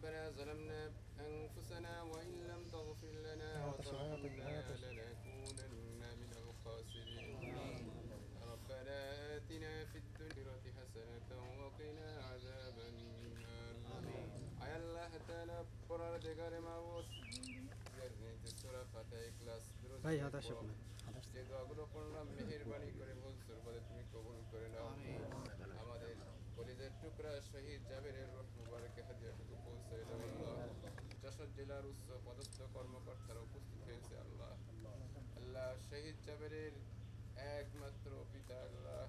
ربنا ظلمنا أنفسنا وإن لم تغفر لنا وترحمنا لنكونن من الخاسرين ربنا آتنا في الدنيا حسنة وقنا عذاب النار আয় আল্লাহ তাআলা পরওয়ারদিগার মাবুদ জান্নাতে সূরা ফাতিহা ইখলাস দুরূদ ভাই, হাত আসে পড়ো। যে দোয়াগুলো করলাম মেহেরবানি করে ভুল সুরবাদে তুমি কবুল করে নাও আমাদের কলিজের টুকরা শহীদ জাবেরের রূহ যশোর জেলার উচ্চ পদস্থ কর্মকর্তারা উপস্থিত হয়েছে আল্লাহ। আল্লাহ শহীদ জাবেরের একমাত্র পিতা আল্লাহ।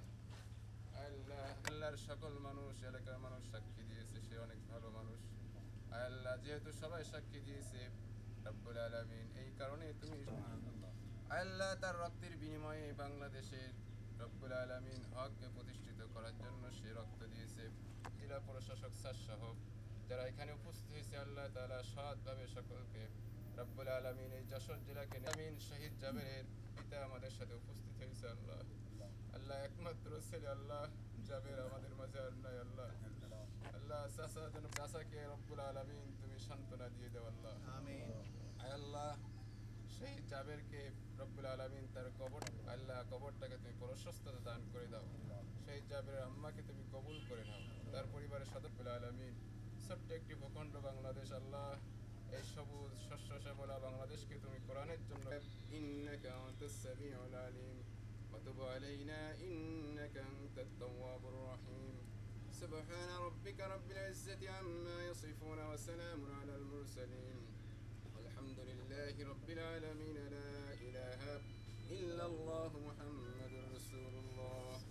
আল্লাহ আল্লাহর সকল মানুষ এলাকার মানুষ সাক্ষী দিয়েছে সে অনেক ভালো মানুষ। আল্লাহ যেহেতু সবাই সাক্ষী দিয়েছে রব্বুল আলামিন এই কারণে তুমি আল্লাহ তার রক্তের বিনিময়ে বাংলাদেশের রব্বুল আলামিন হককে প্রতিষ্ঠিত করার জন্য সে রক্ত দিয়েছে। জেলা প্রশাসক স্যার সহ এখানে উপস্থিত হয়েছে আল্লাহ তাআলা সৎভাবে সকলকে। রব্বুল আলামিন এই যশোর জেলাকে আমিন শহীদ জাবেরের পিতা আমাদের সাথে উপস্থিত হয়েছে আল্লাহ। আল্লাহ একমাত্র ছেলে আল্লাহ জাবের আমাদের মাঝে নাই আল্লাহ। আল্লাহ চাচা যেন চাচাকে রব্বুল আলামিন তুমি সান্ত্বনা দিয়ে দেও আল্লাহ। আয় আল্লাহ সেই জাবেরকে রব্বুল আলামিন তার কবর আল্লাহ কবরটাকে তুমি প্রশস্ততা দান করে দাও। সেই জাবের আম্মাকে তুমি কবুল করে নাও। তার পরিবারের সদব্বুল আলামিন ছোট্ট একটি ভূখণ্ড বাংলাদেশ আল্লাহ এই সবুজ শস্য শ্যামলা বাংলাদেশকে তুমি কোরআনের জন্য ইন্নাকা আনতাস সামিউল আলিম وتب علينا إنك أنت التواب الرحيم سبحان ربك رب العزة عما يصفون وسلام على المرسلين والحمد لله رب العالمين لا إله إلا الله محمد رسول الله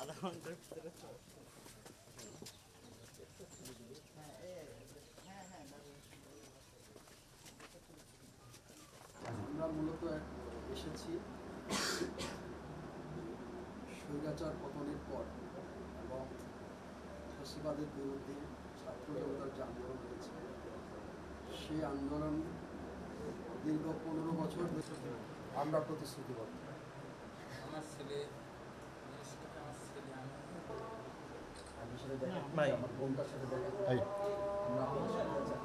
আধা ঘণ্টার ভিতরে আমরা মূলত এসেছি স্বৈরাচার পতনের পর এবং ফসিবাদের বিরুদ্ধে ছাত্র জনতার যে আন্দোলন হয়েছে, সেই আন্দোলন দীর্ঘ পনেরো বছর আমরা প্রতিশ্রুতিবদ্ধ। আমার ছেলে।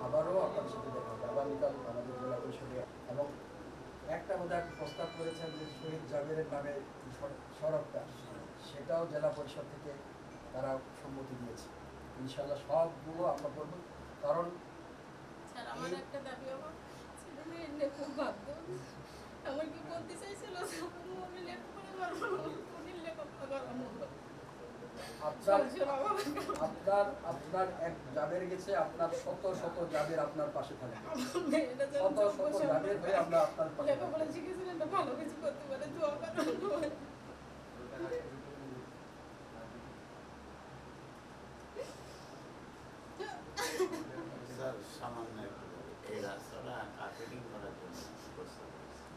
আবারও আপনার সাথে দেখা হবে। আগামীকাল আমাদের জেলা পরিষদে এবং একটা বোধহয় প্রস্তাব করেছেন যে শহীদ জাবেরের নামে সড়কটা সেটাও জেলা পরিষদ থেকে তারা সম্মতি দিয়েছে। ইনশাল্লাহ সবগুলো আমরা করব। কারণ আমার একটা দাবি আমি এনে খুব ভাবতো আপনার আপনার এক জাবের গেছে আপনার শত শত যাদের আপনার পাশে থাকে। শত শত জাবের হয়ে আপনার পাশে লেখাপড়া শিখেছিলেন ভালো কিছু করতে পারে দোয়া করুন